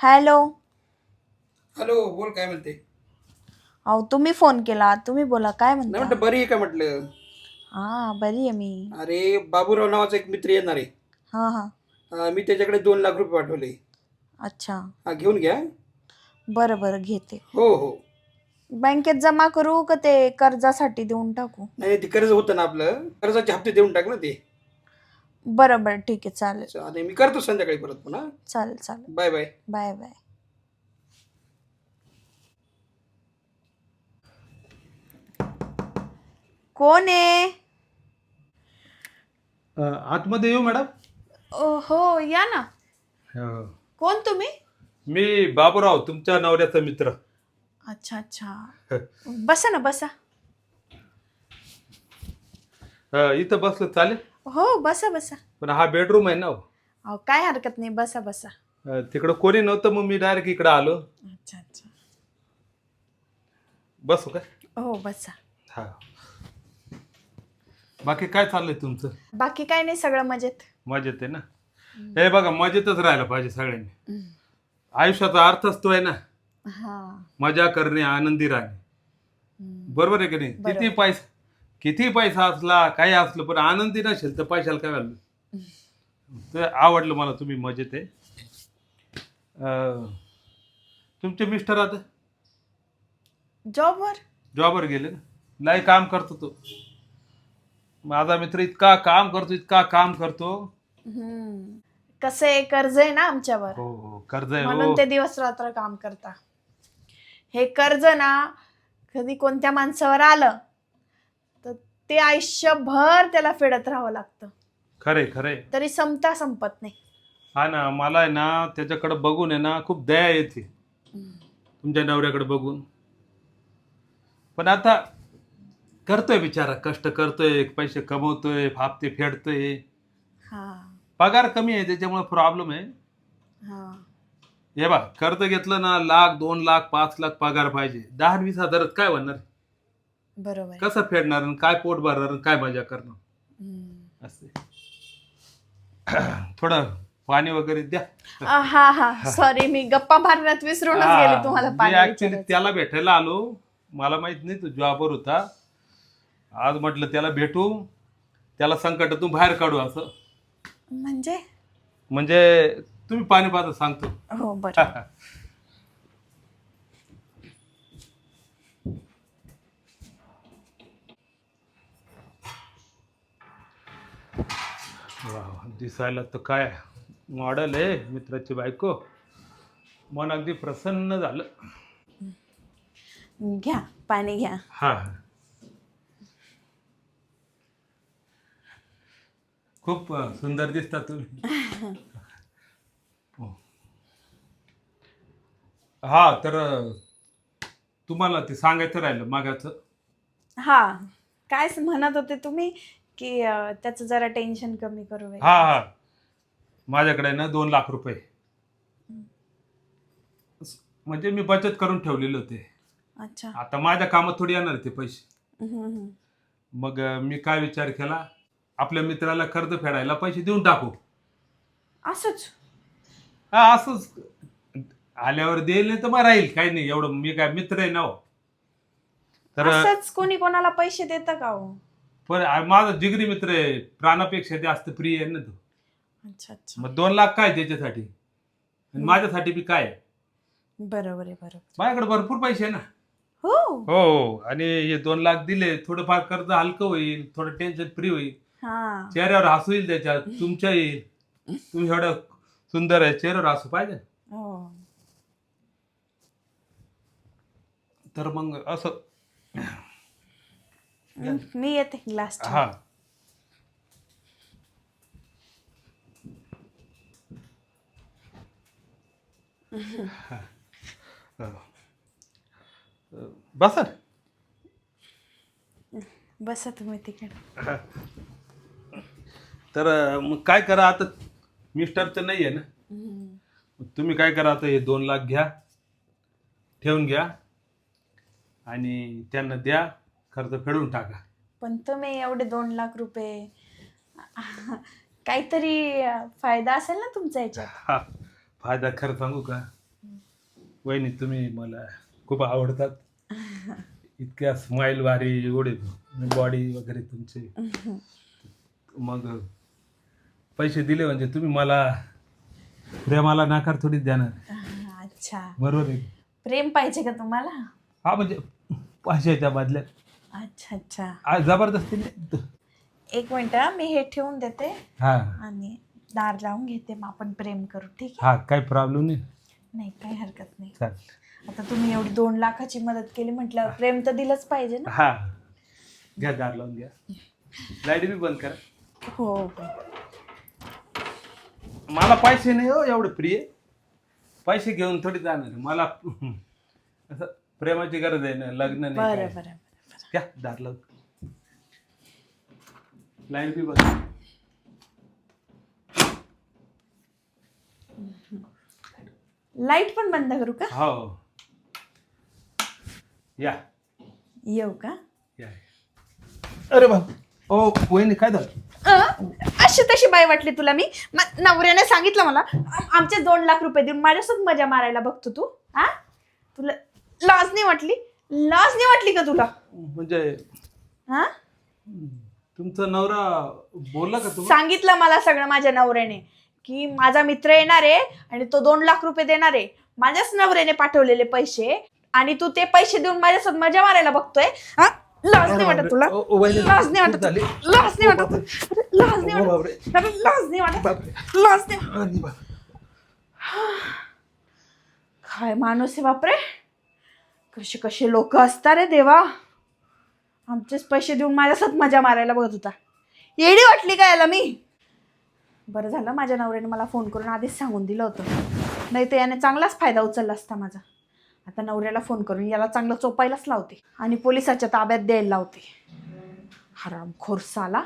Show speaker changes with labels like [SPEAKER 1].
[SPEAKER 1] Hello.
[SPEAKER 2] Hello बोल काय म्हणते?
[SPEAKER 1] अहो तुम्ही फोन केला तुम्ही बोला काय
[SPEAKER 2] नाही
[SPEAKER 1] म्हणता?
[SPEAKER 2] बरी आहे का म्हटलं?
[SPEAKER 1] हा बरी आहे मी.
[SPEAKER 2] अरे बाबूराव नावाचा एक मित्र येणार आहे.
[SPEAKER 1] हा हा.
[SPEAKER 2] अं, मी त्याच्याकडे दोन लाख रुपये पाठवले.
[SPEAKER 1] अच्छा.
[SPEAKER 2] हा घेऊन घ्या.
[SPEAKER 1] बरं बरं घेते.
[SPEAKER 2] हो हो.
[SPEAKER 1] बँकेत जमा करू का ते कर्जासाठी देऊन टाकू?
[SPEAKER 2] नाही ते कर्ज होतं ना आपलं. कर्जाचे हप्ते देऊन टाक ना ते.
[SPEAKER 1] बरं बरं ठीक आहे चालेल.
[SPEAKER 2] चालेल मी करतो संध्याकाळी परत पुन्हा.
[SPEAKER 1] चालेल चालेल.
[SPEAKER 2] Bye bye.
[SPEAKER 1] Bye bye. कोण आहे?
[SPEAKER 3] अ, आतमध्ये येऊ मॅडम?
[SPEAKER 1] हो या ना. कोण तुम्ही?
[SPEAKER 3] मी बाबूराव तुमच्या नवऱ्याचा मित्र.
[SPEAKER 1] अच्छा अच्छा. बसा ना बसा.
[SPEAKER 3] अ, इथं बसलं चालेल?
[SPEAKER 1] हो बसा बसा.
[SPEAKER 3] पण हा बेडरूम आहे ना हो.
[SPEAKER 1] अहो काय हरकत नाही बसा बसा.
[SPEAKER 3] अ, तिकडं कोणी नव्हतं मग मी डायरेक्ट इकडं आलो.
[SPEAKER 1] अच्छा अच्छा.
[SPEAKER 3] बसू काय
[SPEAKER 1] हो बसा.
[SPEAKER 3] हा. बाकी काय चाललंय तुमचं?
[SPEAKER 1] बाकी काय नाही सगळं मजेत.
[SPEAKER 3] मजेत आहे ना? हे बघा मजेतच राहायला पाहिजे सगळ्यांनी. आयुष्याचा अर्थच तो आहे ना?
[SPEAKER 1] हा.
[SPEAKER 3] मजा करणे आनंदी राहणे. बरोबर आहे की नाही?
[SPEAKER 1] बरोबर.
[SPEAKER 3] किती पैसा किती पैसा असला काही असलं पण आनंदी नसेल तर पैशाला काय व्हॅल्यू तर आवडलं मला तुम्ही मजेत आहे. अं, तुमचे मिस्टर आता?
[SPEAKER 1] जॉबवर
[SPEAKER 3] जॉबवर गेले ना? लय काम करतो तो. माझा मित्र इतका काम करतो इतका काम करतो.
[SPEAKER 1] कसं कर्ज आहे ना आमच्यावर.
[SPEAKER 3] हो हो कर्ज आहे
[SPEAKER 1] म्हणून
[SPEAKER 3] हो
[SPEAKER 1] ते दिवस रात्र काम करता. हे कर्ज ना कधी कोणत्या माणसावर आलं ते आयुष्यभर त्याला फेडत राहावं लागतं.
[SPEAKER 3] खरे खरे.
[SPEAKER 1] तरी संपता संपत नाही.
[SPEAKER 3] हा ना मला आहे ना त्याच्याकडे बघून आहे ना खूप दया येते. तुमच्या नवऱ्याकडे बघून. पण आता करतोय बिचारा कष्ट करतोय पैसे कमवतोय हापते फेडतोय.
[SPEAKER 1] हा.
[SPEAKER 3] पगार कमी आहे त्याच्यामुळे प्रॉब्लेम आहे.
[SPEAKER 1] हा.
[SPEAKER 3] हे बा कर्ज घेतलं ना लाख दोन लाख पाच लाख पगार पाहिजे. दहा वीस हजारात काय होणार?
[SPEAKER 1] बरोबर आहे.
[SPEAKER 3] कसं फेडणार आणि काय पोट भरणार आणि काय मजा करणार?
[SPEAKER 1] हम्म.
[SPEAKER 3] असते थोडं पाणी वगैरे द्या.
[SPEAKER 1] हा हा. सॉरी मी गप्पा मारण्यात विसरूनच गेले तुम्हाला
[SPEAKER 3] मी
[SPEAKER 1] पाणी
[SPEAKER 3] ऍक्च्युली
[SPEAKER 1] विचारायचं.
[SPEAKER 3] त्याला भेटायला आलो. मला माहीत नाही तो जॉबवर होता. आज म्हटलं त्याला भेटू. त्याला संकटातून बाहेर काढू असं.
[SPEAKER 1] म्हणजे?
[SPEAKER 3] म्हणजे तुम्ही पाणी पाहता सांगतो.
[SPEAKER 1] हो बरं.
[SPEAKER 3] वा, दिसायला तर काय मॉडल आहे मित्राची बायको. मन अगदी प्रसन्न झालं.
[SPEAKER 1] घ्या पाणी घ्या.
[SPEAKER 3] हा. खूप अ, सुंदर दिसता तुम्ही. हो. हा तर अ, तुम्हाला ते सांगायचं राहिलं मागाचं.
[SPEAKER 1] हा काय म्हणत होते तुम्ही? की अं, त्याचं जरा टेन्शन कमी करू वगैरे.
[SPEAKER 3] हा हा. माझ्याकडे ना दोन लाख रुपये. म्हणजे मी बचत करून ठेवलेले होते.
[SPEAKER 1] अच्छा.
[SPEAKER 3] आता माझ्या कामात थोडी येणार ते पैसे.
[SPEAKER 1] हम्म, हम्म.
[SPEAKER 3] मग अ, मी काय विचार केला? आपल्या मित्राला कर्ज फेडायला पैसे देऊन टाकू.
[SPEAKER 1] असंच?
[SPEAKER 3] हा असंच. आल्यावर देईल नाही तर मग राहील. काही नाही एवढं मी काय मित्र आहे ना हो. तर
[SPEAKER 1] असंच? कोणी कोणाला पैसे देतं का हो?
[SPEAKER 3] पण आ- माझा जिगरी मित्र आहे प्राणापेक्षा जास्त प्रिय आहे ना तो.
[SPEAKER 1] अच्छा अच्छा.
[SPEAKER 3] मग दोन लाख काय त्याच्यासाठी? आणि माझ्यासाठी बी काय
[SPEAKER 1] बरोबर आहे बरोबर.
[SPEAKER 3] माझ्याकडे भरपूर पैसे आहे ना.
[SPEAKER 1] हो.
[SPEAKER 3] हो आणि हे दोन लाख दिले थोडंफार कर्ज हलकं होईल थोडं टेन्शन फ्री होईल.
[SPEAKER 1] हा.
[SPEAKER 3] चेहऱ्यावर हसू येईल त्याच्यात तुमच्या येईल. तुम्ही एवढं सुंदर आहे चेहऱ्यावर हसू पाहिजे. ना.
[SPEAKER 1] हो.
[SPEAKER 3] तर मग असं
[SPEAKER 1] मी येते ग्लास
[SPEAKER 3] हा बसा
[SPEAKER 1] बसा तुम्ही तिकडे
[SPEAKER 3] तर मग काय करा आता? मिस्टर तर नाही आहे ना. तुम्ही काय करा आता? हे दोन लाख घ्या ठेवून घ्या आणि त्यांना द्या. खर्च फेडून टाका.
[SPEAKER 1] पण तुम्ही एवढे दोन लाख रुपये काहीतरी फायदा असेल ना तुमचा याच्यात?
[SPEAKER 3] हा फायदा खरं सांगू का? वहिनी तुम्ही मला खूप आवडतात. इतक्या स्माईल वारी एवढे बॉडी वगैरे तुमचे. मग पैसे दिले म्हणजे तुम्ही मला प्रेमाला नाकार थोडीच देणार.
[SPEAKER 1] अच्छा.
[SPEAKER 3] बरोबर आहे.
[SPEAKER 1] प्रेम पाहिजे का तुम्हाला?
[SPEAKER 3] हा म्हणजे पैशाच्या बदल्यात.
[SPEAKER 1] अच्छा अच्छा.
[SPEAKER 3] आ, जबरदस्ती नाही
[SPEAKER 1] एक मिनिट हं, मी हे ठेवून देते.
[SPEAKER 3] हा.
[SPEAKER 1] आणि दार लावून घेते मग आपण प्रेम करू ठीक
[SPEAKER 3] हा काही प्रॉब्लेम नाही.
[SPEAKER 1] आहे नाही काही हरकत नाही.
[SPEAKER 3] चालेल.
[SPEAKER 1] आता तुम्ही एवढी दोन लाखाची मदत केली म्हटल्यावर प्रेम तर दिलंच पाहिजे ना?
[SPEAKER 3] हा. घ्या दार लावून घ्या. लाइट बी बंद करा.
[SPEAKER 1] हो हो.
[SPEAKER 3] मला पैसे नाही हो एवढं प्रिय. पैसे घेऊन थोडी जाणार आहे. मला असं प्रेमाची गरज आहे ना लग्न नाही
[SPEAKER 1] बरं
[SPEAKER 3] काय.
[SPEAKER 1] बरं.
[SPEAKER 3] घ्या दार लावून. लाइट बी बंद
[SPEAKER 1] लाइट पण बंद करू का?
[SPEAKER 3] हो. या.
[SPEAKER 1] येऊ का?
[SPEAKER 3] या. अरे बाप ओ वहिनी काय झालं?
[SPEAKER 1] अशी तशी बाई वाटली तुला मी? म- नवऱ्याने सांगितलं मला आम- आमचे दोन लाख रुपये देऊन माझ्यासोबत मजा मारायला बघतो तू हा? तुला लाज नाही वाटली? लाज नाही वाटली का तुला?
[SPEAKER 3] म्हणजे
[SPEAKER 1] हा?
[SPEAKER 3] तुमचा नवरा बोलला का तुम्ही?
[SPEAKER 1] सांगितलं मला सगळं माझ्या नवऱ्याने की माझा मित्र येणार आहे आणि तो दोन लाख रुपये देणार आहे. माझ्याच नवऱ्याने पाठवलेले पैसे आणि तू ते पैसे देऊन माझ्यासोबत मजा मारायला बघतोय हा? लाज नाही वाटत तुला?
[SPEAKER 3] ओ, ओ, वहिनी,
[SPEAKER 1] लाज नाही वाटत
[SPEAKER 3] झाली.
[SPEAKER 1] लाज नाही वाटत लाज नाही
[SPEAKER 3] ओ,
[SPEAKER 1] वाटत
[SPEAKER 3] बापरे.
[SPEAKER 1] अरे, लाज नाही वाटत. लाज नाही. काय माणूस आहे बापरे. कसे कसे लोक असतात रे देवा. आमचेच पैसे देऊन माझ्यासोबत मजा मारायला बघत होता. येडी वाटली का याला मी? बरं झालं माझ्या नवऱ्याने मला फोन करून आधीच सांगून दिलं होतं. नाही तर याने चांगलाच फायदा उचलला असता माझा. आता नवऱ्याला फोन करून याला चांगलं चोपायलाच लावते आणि पोलिसाच्या ताब्यात द्यायला लावते. हरामखोर साला.